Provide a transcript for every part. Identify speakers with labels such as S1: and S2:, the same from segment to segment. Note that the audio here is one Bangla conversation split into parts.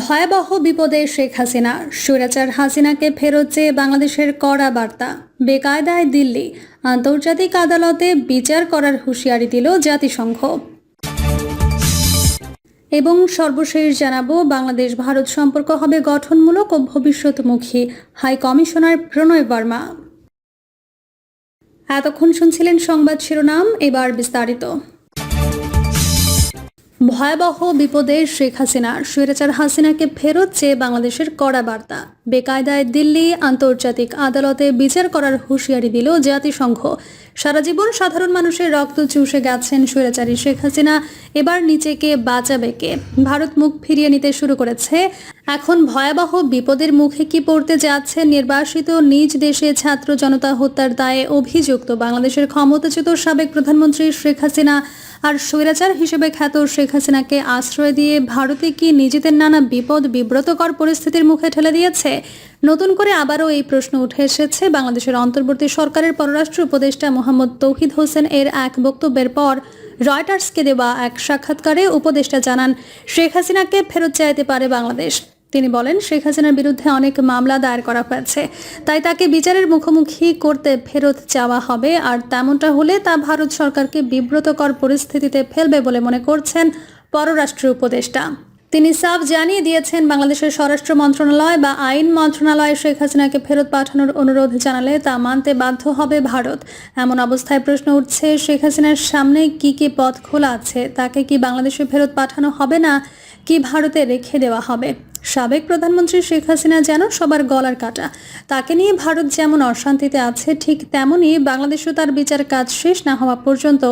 S1: ভয়াবহ বিপদে শেখ হাসিনা। স্বৈরাচার হাসিনাকে ফেরত চেয়ে বাংলাদেশের কড়া বার্তা। বেকায়দায় দিল্লি। আন্তর্জাতিক আদালতে বিচার করার হুঁশিয়ারি দিল জাতিসংঘ। এবং সর্বশেষ জানাব, বাংলাদেশ ভারত সম্পর্ক হবে গঠনমূলক ও ভবিষ্যৎমুখী। High commissioner Pranay Verma. এতক্ষণ শুনছিলেন সংবাদ শিরোনাম, এবার বিস্তারিত। ভয়াবহ বিপদে শেখ হাসিনা, স্বৈরাচার হাসিনাকে ফেরত চেয়ে বাংলাদেশের কড়া বার্তা। বেকায়দায় দিল্লি আন্তর্জাতিক আদালতে বিচার করার হুঁশিয়ারি দিল জাতিসংঘ। সারা জীবন সাধারণ মানুষের রক্ত চুষে গেছেন স্বৈরাচারী শেখ হাসিনা, এবার নিচেকে বাঁচাবে কে? ভারত মুখ ফিরিয়ে নিতে শুরু করেছে এখন ভয়াবহ বিপদের মুখে কি পড়তে যাচ্ছে নির্বাসিত নিজ দেশে ছাত্র জনতা হত্যার দায়ে অভিযুক্ত বাংলাদেশের ক্ষমতাচ্যুত সাবেক প্রধানমন্ত্রী শেখ হাসিনা আর স্বৈরাচার হিসেবে খ্যাত শেখ হাসিনাকে আশ্রয় দিয়ে ভারতে কি নিজেদের নানা বিপদ বিব্রতকর পরিস্থিতির মুখে ঠেলে দিয়েছে? নতুন করে আবারও এই প্রশ্ন উঠে এসেছে বাংলাদেশের অন্তর্বর্তী সরকারের পররাষ্ট্র উপদেষ্টা মোহাম্মদ তৌহিদ হোসেন এর এক বক্তব্যের পর রয়টার্সকে দেওয়া এক সাক্ষাৎকারে উপদেষ্টা জানান, শেখ হাসিনাকে ফেরত চাইতে পারে বাংলাদেশ। তিনি বলেন, শেখ হাসিনার বিরুদ্ধে অনেক মামলা দায়ের করা হয়েছে। তাই তাকে বিচারের মুখোমুখি করতে ফেরত চাওয়া হবে। আর তেমনটা হলে তা ভারত সরকারকে বিব্রতকর পরিস্থিতিতে ফেলবে বলে মনে করছেন পররাষ্ট্র উপদেষ্টা। তিনি সাফ জানিয়ে দিয়েছেন, বাংলাদেশের স্বরাষ্ট্র মন্ত্রণালয় বা আইন মন্ত্রণালয় শেখ হাসিনাকে ফেরত পাঠানোর অনুরোধ জানালে তা মানতে বাধ্য হবে ভারত। এমন অবস্থায় প্রশ্ন উঠছে, শেখ হাসিনার সামনে কি কি পথ খোলা আছে? তাকে কি বাংলাদেশে ফেরত পাঠানো হবে না? কি ভারতে রেখে দেওয়া হবে? সাবেক প্রধানমন্ত্রী শেখ হাসিনা যেন সবার গলার কাটা। তাকে নিয়ে ভারত যেমন অশান্তিতে আছে, ঠিক তেমনই বাংলাদেশও তার বিচার কাজ শেষ না হওয়া পর্যন্ত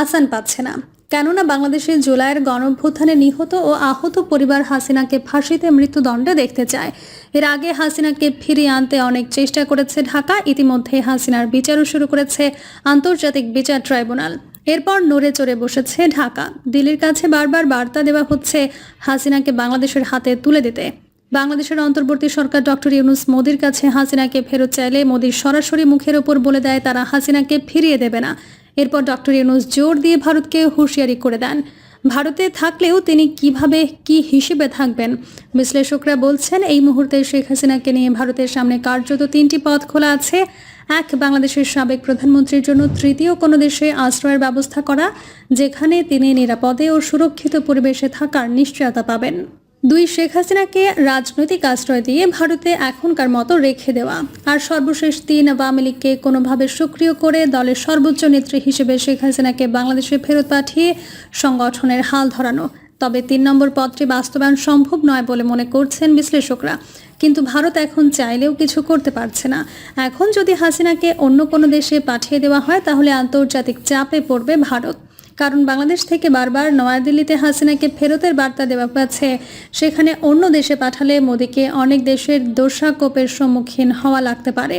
S1: আসান পাচ্ছে না। কেননা বাংলাদেশের জুলাইয়ের গণভ্যুত্থানে নিহত ও আহত পরিবার হাসিনাকে ফাঁসিতে মৃত্যুদণ্ডে দেখতে চায়। এর আগে হাসিনাকে ফিরিয়ে আনতে অনেক চেষ্টা করেছে ঢাকা, ইতিমধ্যে হাসিনার বিচারও শুরু করেছে আন্তর্জাতিক বিচার ট্রাইব্যুনাল। এরপর নড়ে চড়ে বসেছে ঢাকা। দিল্লির কাছে বারবার বার্তা দেওয়া হচ্ছে হাসিনাকে বাংলাদেশের হাতে তুলে দিতে। বাংলাদেশের অন্তর্বর্তী সরকার ডক্টর ইউনুস মোদির কাছে হাসিনাকে ফেরত চাইলে মোদি সরাসরি মুখের ওপর বলে দেয়, তারা হাসিনাকে ফিরিয়ে দেবে না। এরপর ডক্টর ইউনুস জোর দিয়ে ভারতকে হুঁশিয়ারি করে দেন। ভারতে থাকলেও তিনি কীভাবে কি হিসেবে থাকবেন? বিশ্লেষকরা বলছেন, এই মুহূর্তে শেখ হাসিনাকে নিয়ে ভারতের সামনে কার্যত তিনটি পথ খোলা আছে। এক বাংলাদেশের সাবেক প্রধানমন্ত্রীর জন্য তৃতীয় কোনো দেশে আশ্রয়ের ব্যবস্থা করা, যেখানে তিনি নিরাপদে ও সুরক্ষিত পরিবেশে থাকার নিশ্চয়তা পাবেন। দুই, শেখ হাসিনাকে রাজনৈতিক আশ্রয় দিয়ে ভারতে এখনকার মতো রেখে দেওয়া। আর সর্বশেষ তিন, আওয়ামী লীগকে কোনোভাবে সক্রিয় করে দলের সর্বোচ্চ নেত্রী হিসেবে শেখ হাসিনাকে বাংলাদেশে ফেরত পাঠিয়ে সংগঠনের হাল ধরানো। তবে তিন নম্বর পদটি বাস্তবায়ন সম্ভব নয় বলে মনে করছেন বিশ্লেষকরা। কিন্তু ভারত এখন চাইলেও কিছু করতে পারছে না। এখন যদি হাসিনাকে অন্য কোনো দেশে পাঠিয়ে দেওয়া হয়, তাহলে আন্তর্জাতিক চাপে পড়বে ভারত। কারণ বাংলাদেশ থেকে বারবার নয়াদিল্লিতে হাসিনাকে ফেরতের বার্তা দেওয়া হয়েছে। সেখানে অন্য দেশে পাঠালে মোদীকে অনেক দেশের দোষাকোপের সম্মুখীন হওয়া লাগতে পারে।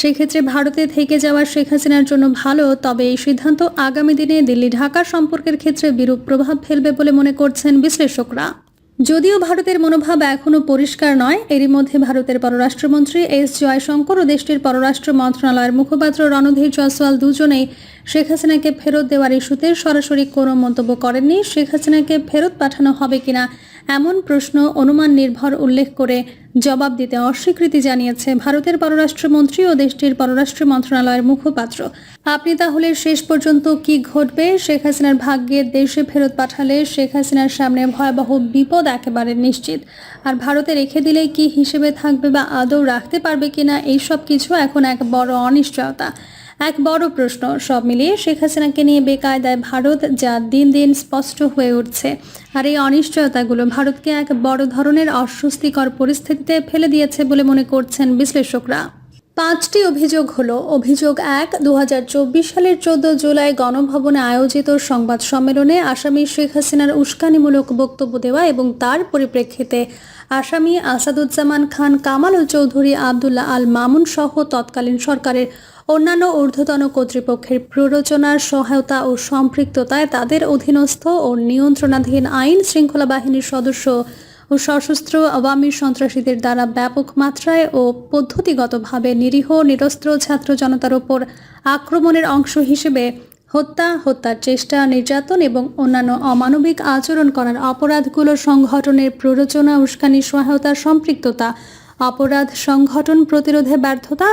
S1: সেক্ষেত্রে ভারতে থেকে যাওয়া শেখ হাসিনার জন্য ভালো, তবে এই সিদ্ধান্ত আগামী দিনে দিল্লি ঢাকা সম্পর্কের ক্ষেত্রে বিরূপ প্রভাব ফেলবে বলে মনে করছেন বিশ্লেষকরা। যদিও ভারতের মনোভাব এখনও পরিষ্কার নয়, এরই মধ্যে ভারতের পররাষ্ট্রমন্ত্রী এস জয়শঙ্কর ও দেশটির পররাষ্ট্র মন্ত্রণালয়ের মুখপাত্র রণধীর জয়সওয়াল দুজনেই শেখ হাসিনাকে ফেরত দেওয়ার ইস্যুতে সরাসরি কোনো মন্তব্য করেননি। শেখ হাসিনাকে ফেরত পাঠানো হবে কিনা এমন প্রশ্ন অনুমান নির্ভর উল্লেখ করে জবাব দিতে অস্বীকৃতি জানিয়েছে ভারতের পররাষ্ট্রমন্ত্রী ও দেশটির পররাষ্ট্র মন্ত্রণালয়ের মুখপাত্র। আপনি তাহলে শেষ পর্যন্ত কি ঘটবে? শেখ হাসিনার ভাগ্যে দেশে ফেরত পাঠালে শেখ হাসিনার সামনে ভয়াবহ বিপদ একেবারে নিশ্চিত। আর ভারতে রেখে দিলে কি হিসেবে থাকবে বা আদৌ রাখতে পারবে কিনা, এইসব কিছু এখন এক বড় অনিশ্চয়তা। এক বড় প্রশ্ন। সব মিলিয়ে শেখ হাসিনাকে নিয়ে বেকায়দায় ভারত যা দিন দিন স্পষ্ট হয়ে উঠছে। আর এই অনিশ্চয়তাগুলো ভারতকে এক বড় ধরনের অস্বস্তিকর পরিস্থিতিতে ফেলে দিয়েছে বলে মনে করছেন বিশ্লেষকরা। পাঁচটি অভিযোগ হলো, অভিযোগ এক দু সালের চোদ্দ জুলাই গণভবনে আয়োজিত সংবাদ সম্মেলনে আসামি শেখ হাসিনার উস্কানিমূলক বক্তব্য দেওয়া এবং তার পরিপ্রেক্ষিতে আসামি আসাদুজ্জামান খান, কামাল চৌধুরী, আবদুল্লাহ আল মামুন সহ তৎকালীন সরকারের অন্যান্য ঊর্ধ্বতন কর্তৃপক্ষের প্ররোচনার সহায়তা ও সম্পৃক্ততায় তাদের অধীনস্থ ও নিয়ন্ত্রণাধীন আইন শৃঙ্খলা বাহিনীর সদস্য ও সশস্ত্র আওয়ামী সন্ত্রাসীদের দ্বারা ব্যাপক মাত্রায় ও পদ্ধতিগতভাবে নিরীহ নিরস্ত্র ছাত্র জনতার ওপর আক্রমণের অংশ হিসেবে হত্যা, হত্যার চেষ্টা, নির্যাতন এবং অন্যান্য অমানবিক আচরণ করার অপরাধগুলো সংগঠনের প্ররোচনা, উস্কানি, সহায়তা, সম্পৃক্ততা অপরাধ সংগঠন প্রতিরোধে ব্যর্থতা,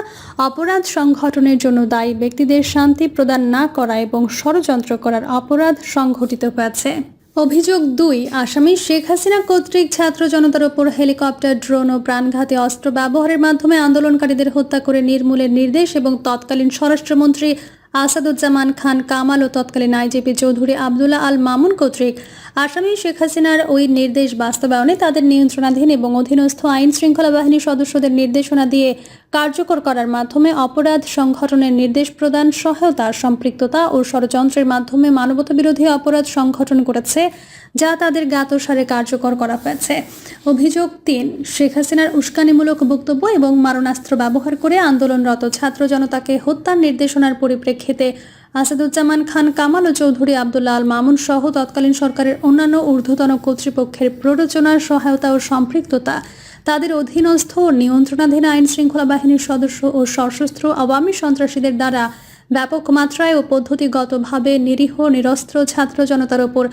S1: অপরাধ সংগঠনের জন্য দায়ী ব্যক্তিদের শান্তি প্রদান না করা এবং ষড়যন্ত্র করার অপরাধ সংঘটিত হয়েছে। অভিযোগ দুই, আসামি শেখ হাসিনা কর্তৃক ছাত্র জনতার ওপর হেলিকপ্টার, ড্রোন ও প্রাণঘাতী অস্ত্র ব্যবহারের মাধ্যমে আন্দোলনকারীদের হত্যা করে নির্মূলের নির্দেশ এবং তৎকালীন স্বরাষ্ট্রমন্ত্রী আসাদুজ্জামান খান কামাল ও তৎকালীন আইজিপি চৌধুরী আবদুল্লাহ আল মামুন কর্তৃক আসামি শেখ হাসিনার ওই নির্দেশ বাস্তবায়নে তাদের নিয়ন্ত্রণাধীন এবং অধীনস্থ আইন শৃঙ্খলা বাহিনীর সদস্যদের নির্দেশনা দিয়ে কার্যকর করার মাধ্যমে অপরাধ সংগঠনের নির্দেশ প্রদান, সহায়তা, সম্পৃক্ততা ও ষড়যন্ত্রের মাধ্যমে মানবতাবিরোধী অপরাধ সংগঠন করেছে, যা তাদের জ্ঞাতসারে কার্যকর করা হয়েছে। অভিযোগ তিন, শেখ হাসিনার উস্কানিমূলক বক্তব্য এবং মারণাস্ত্র ব্যবহার করে আন্দোলনরত ছাত্র জনতাকে হত্যার নির্দেশনার পরিপ্রেক্ষিতে আসাদুজ্জামান খান, কামাল ও চৌধুরী আবদুল্লাহ আল মামুন সহ তৎকালীন সরকারের অন্যান্য ঊর্ধ্বতন কর্তৃপক্ষের প্ররোচনার সহায়তা ও সম্পৃক্ততা, তাদের অধীনস্থ নিয়ন্ত্রণাধীন আইন শৃঙ্খলা বাহিনীর সদস্য ও সশস্ত্র আওয়ামী সন্ত্রাসীদের দ্বারা ব্যাপক মাত্রায় ও পদ্ধতিগতভাবে নিরীহ, নিরস্ত্র ছাত্র জনতার ওপর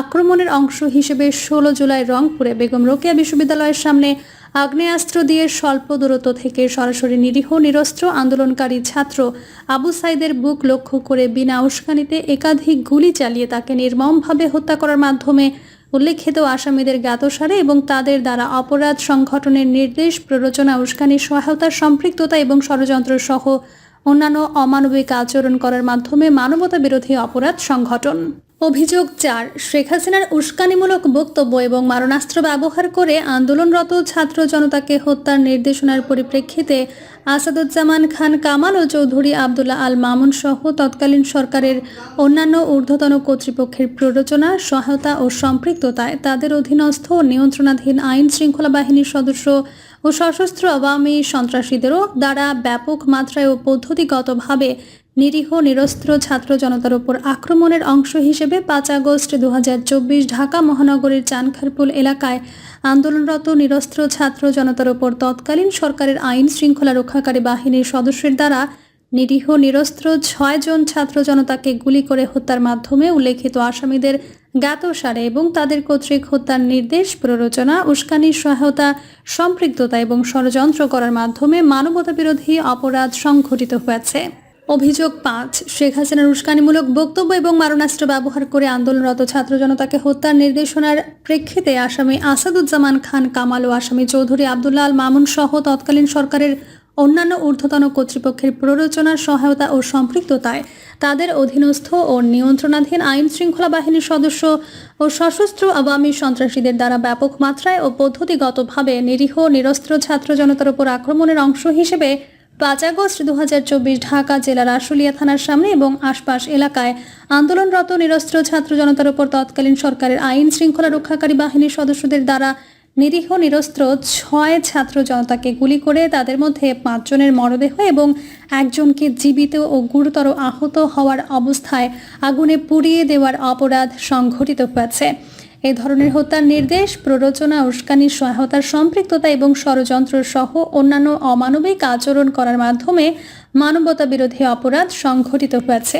S1: আক্রমণের অংশ হিসেবে ষোলো জুলাই রংপুরে বেগম রোকেয়া বিশ্ববিদ্যালয়ের সামনে আগ্নেয়াস্ত্র দিয়ে স্বল্প দূরত্ব থেকে সরাসরি নিরীহ, নিরস্ত্র আন্দোলনকারী ছাত্র আবু সাইদের বুক লক্ষ্য করে বিনা উস্কানিতে একাধিক গুলি চালিয়ে তাকে নির্মমভাবে হত্যা করার মাধ্যমে উল্লেখিত আসামিদের জ্ঞাতসারে এবং তাদের দ্বারা অপরাধ সংগঠনের নির্দেশ, প্ররোচনা উস্কানির সহায়তা, সম্পৃক্ততা এবং ষড়যন্ত্র সহ অন্যান্য অমানবিক আচরণ করার মাধ্যমে মানবতা বিরোধী অপরাধ সংগঠন। অভিযোগ চার। শেখ হাসিনার উস্কানিমূলক বক্তব্য এবং মারণাস্ত্র ব্যবহার করে আন্দোলনরত ছাত্র জনতাকে হত্যার নির্দেশনার পরিপ্রেক্ষিতে আসাদুজ্জামান খান, কামাল ও চৌধুরী আবদুল্লাহ আল মামুন সহ তৎকালীন সরকারের অন্যান্য ঊর্ধ্বতন কর্তৃপক্ষের প্ররোচনা, সহায়তা ও সম্পৃক্ততায় তাদের অধীনস্থ নিয়ন্ত্রণাধীন আইন শৃঙ্খলা বাহিনীর সদস্য ও সশস্ত্র আওয়ামী সন্ত্রাসীদেরও দ্বারা ব্যাপক মাত্রায় ও পদ্ধতিগতভাবে নিরীহ, নিরস্ত্র ছাত্র জনতার উপর আক্রমণের অংশ হিসেবে পাঁচ আগস্ট দুহাজার চব্বিশ ঢাকা মহানগরীর চানখারপুল এলাকায় আন্দোলনরত নিরস্ত্র ছাত্র জনতার উপর তৎকালীন সরকারের আইন শৃঙ্খলা রক্ষাকারী বাহিনীর সদস্যের দ্বারা নিরীহ, নিরস্ত্র ছয় জন ছাত্র জনতাকে গুলি করে হত্যার মাধ্যমে উল্লেখিত আসামিদের জ্ঞাতসারে এবং তাদের কর্তৃক হত্যার নির্দেশ, প্ররোচনা উস্কানির সহায়তা, সম্পৃক্ততা এবং ষড়যন্ত্র করার মাধ্যমে মানবতা বিরোধী অপরাধ সংঘটিত হয়েছে। অভিযোগ পাঁচ, শেখ হাসিনার উস্কানিমূলক বক্তব্য এবং মারণাস্ত্র ব্যবহার করে আন্দোলনরত ছাত্র জনতাকে হত্যার নির্দেশনার প্রেক্ষিতে আসামি আসাদুজ্জামান খান, কামাল ও আসামি চৌধুরী আবদুল্লাহ আল মামুন সহ তৎকালীন সরকারের অন্যান্য ঊর্ধ্বতন কর্তৃপক্ষের প্ররোচনার সহায়তা ও সম্পৃক্ততায় তাদের অধীনস্থ ও নিয়ন্ত্রণাধীন আইন শৃঙ্খলা বাহিনীর সদস্য ও সশস্ত্র আওয়ামী সন্ত্রাসীদের দ্বারা ব্যাপক মাত্রায় ও পদ্ধতিগতভাবে নিরীহ, নিরস্ত্র ছাত্র জনতার উপর আক্রমণের অংশ হিসেবে পাঁচ আগস্ট দু হাজার চব্বিশ ঢাকা জেলার আশুলিয়া থানার সামনে এবং আশপাশ এলাকায় আন্দোলনরত নিরস্ত্র ছাত্র জনতার উপর তৎকালীন সরকারের আইন শৃঙ্খলা রক্ষাকারী বাহিনীর সদস্যদের দ্বারা নিরীহ, নিরস্ত্র ছয় ছাত্র জনতাকে গুলি করে তাদের মধ্যে পাঁচজনের মরদেহ এবং একজনকে জীবিত ও গুরুতর আহত হওয়ার অবস্থায় আগুনে পুড়িয়ে দেওয়ার অপরাধ সংঘটিত হয়েছে। এ ধরনের হত্যার নির্দেশ, প্ররোচনা উস্কানির সহায়তার সম্পৃক্ততা এবং ষড়যন্ত্র সহ অন্যান্য অমানবিক আচরণ করার মাধ্যমে মানবতা বিরোধী অপরাধ সংঘটিত হয়েছে।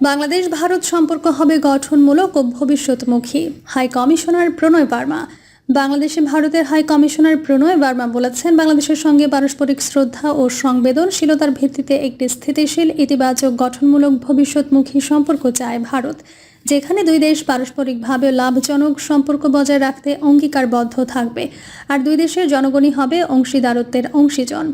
S1: বাংলাদেশ ভারত সম্পর্ক হবে গঠনমূলক ও ভবিষ্যৎমুখী। হাই কমিশনার প্রণয় বার্মা বাংলাদেশে ভারতের হাই কমিশনার প্রণয় বার্মা বলেছেন, বাংলাদেশের সঙ্গে পারস্পরিক শ্রদ্ধা ও সংবেদনশীলতার ভিত্তিতে একটি স্থিতিশীল, ইতিবাচক, গঠনমূলক ভবিষ্যৎমুখী সম্পর্ক চায় ভারত, যেখানে দুই দেশ পারস্পরিকভাবে লাভজনক সম্পর্ক বজায় রাখতে অঙ্গীকারবদ্ধ থাকবে, আর দুই দেশের জনগণই হবে অংশীদারত্বের অংশীজন।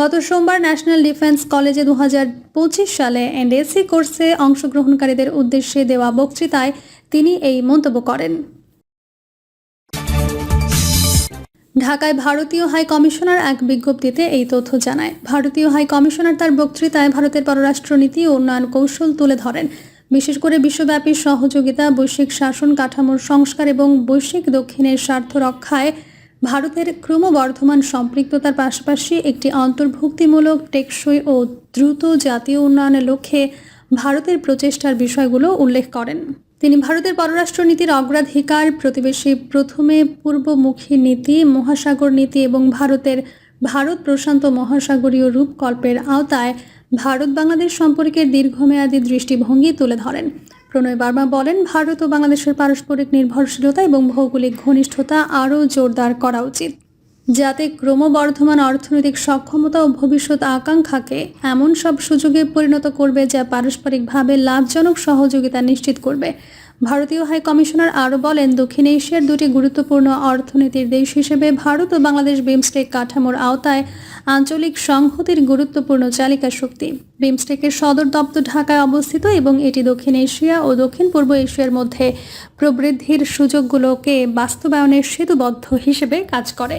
S1: গত সোমবার ন্যাশনাল ডিফেন্স কলেজে দু হাজার পঁচিশ সালে এনডিএসসি কোর্সে অংশগ্রহণকারীদের উদ্দেশ্যে দেওয়া বক্তৃতায় তিনি এই মন্তব্য করেন। ঢাকায় ভারতীয় হাই কমিশনার এক বিজ্ঞপ্তিতে এই তথ্য জানায়। ভারতীয় হাই কমিশনার তার বক্তৃতায় ভারতের পররাষ্ট্রনীতি ও উন্নয়ন কৌশল তুলে ধরেন। বিশেষ করে বিশ্বব্যাপী সহযোগিতা, বৈশ্বিক শাসন কাঠামোর সংস্কার এবং বৈশ্বিক দক্ষিণের স্বার্থ রক্ষায় ভারতের ক্রমবর্ধমান সম্পৃক্ততার পাশাপাশি একটি অন্তর্ভুক্তিমূলক, টেকসই ও দ্রুত জাতীয় উন্নয়নের লক্ষ্যে ভারতের প্রচেষ্টার বিষয়গুলো উল্লেখ করেন। তিনি ভারতের পররাষ্ট্রনীতির অগ্রাধিকার, প্রতিবেশী প্রথমে পূর্বমুখী নীতি, মহাসাগর নীতি এবং ভারতের ভারত প্রশান্ত মহাসাগরীয় রূপকল্পের আওতায় ভারত বাংলাদেশ সম্পর্কের দীর্ঘমেয়াদী দৃষ্টিভঙ্গি তুলে ধরেন। প্রণয় বার্মা বলেন, ভারত ও বাংলাদেশের পারস্পরিক নির্ভরশীলতা এবং ভৌগোলিক ঘনিষ্ঠতা আরও জোরদার করা উচিত। যাতে ক্রমবর্ধমান অর্থনৈতিক সক্ষমতা ও ভবিষ্যৎ আকাঙ্ক্ষাকে এমন সব সুযোগে পরিণত করবে যা পারস্পরিকভাবে লাভজনক সহযোগিতা নিশ্চিত করবে। ভারতীয় হাই কমিশনার আরও বলেন, দক্ষিণ এশিয়ার দুটি গুরুত্বপূর্ণ অর্থনীতির দেশ হিসেবে ভারত ও বাংলাদেশ বিমস্টেক কাঠামোর আওতায় আঞ্চলিক সংহতির গুরুত্বপূর্ণ চালিকা শক্তি। বিমস্টেকের সদর দপ্তর ঢাকায় অবস্থিত এবং এটি দক্ষিণ এশিয়া ও দক্ষিণ পূর্ব এশিয়ার মধ্যে প্রবৃদ্ধির সুযোগগুলোকে বাস্তবায়নের সেতুবদ্ধ হিসেবে কাজ করে।